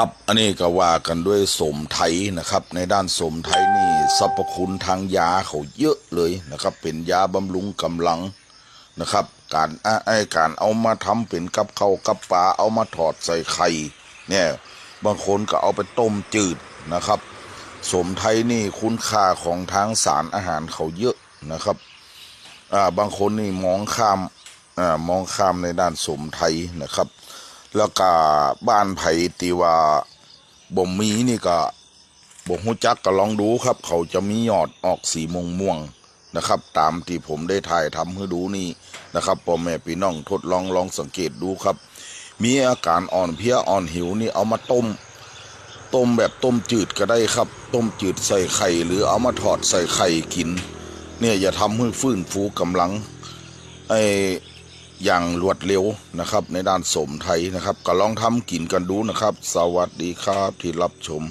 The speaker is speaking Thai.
ครับ อันนี้ก็ว่ากันด้วยสมไทยนะครับ ในด้านสมไทยนี่สรรพคุณทางยาเขาเยอะเลยนะครับ เป็นยาบำรุงกำลังนะครับ การอะไอ้การเอามาทำเป็นกับข้าวกับปลาเอามาถอดใส่ไข่เนี่ยบางคนก็เอาไปต้มจืดนะครับ สมไทยนี่คุณค่าของทางสารอาหารเขาเยอะนะครับอ่าบางคนนี่มองข้ามอ่ามองข้ามในด้านสมไทยนะครับ แล้วก็บ้านไผ่ตีว่าบ่มีนี่ก็บ่ฮู้จักก็ลองดูครับ เขาจะมียอดออกสีม่วงม่วงนะครับ ตามที่ผมได้ถ่ายทำให้ดูนี่นะครับพ่อแม่พี่น้องทดลองลองสังเกตดูครับ มีอาการอ่อนเพลียอ่อนหิวนี่เอามาต้ม ต้มแบบต้มจืดก็ได้ครับ ต้มจืดใส่ไข่ หรือเอามาถอดใส่ไข่กิน เนี่ยอย่าทำให้ฟื้นฟูกำลังไอ อย่างรวดเร็วนะครับ ในด้านสมไทยนะครับก็ลองทำกินกันดูนะครับ สวัสดีครับที่รับชม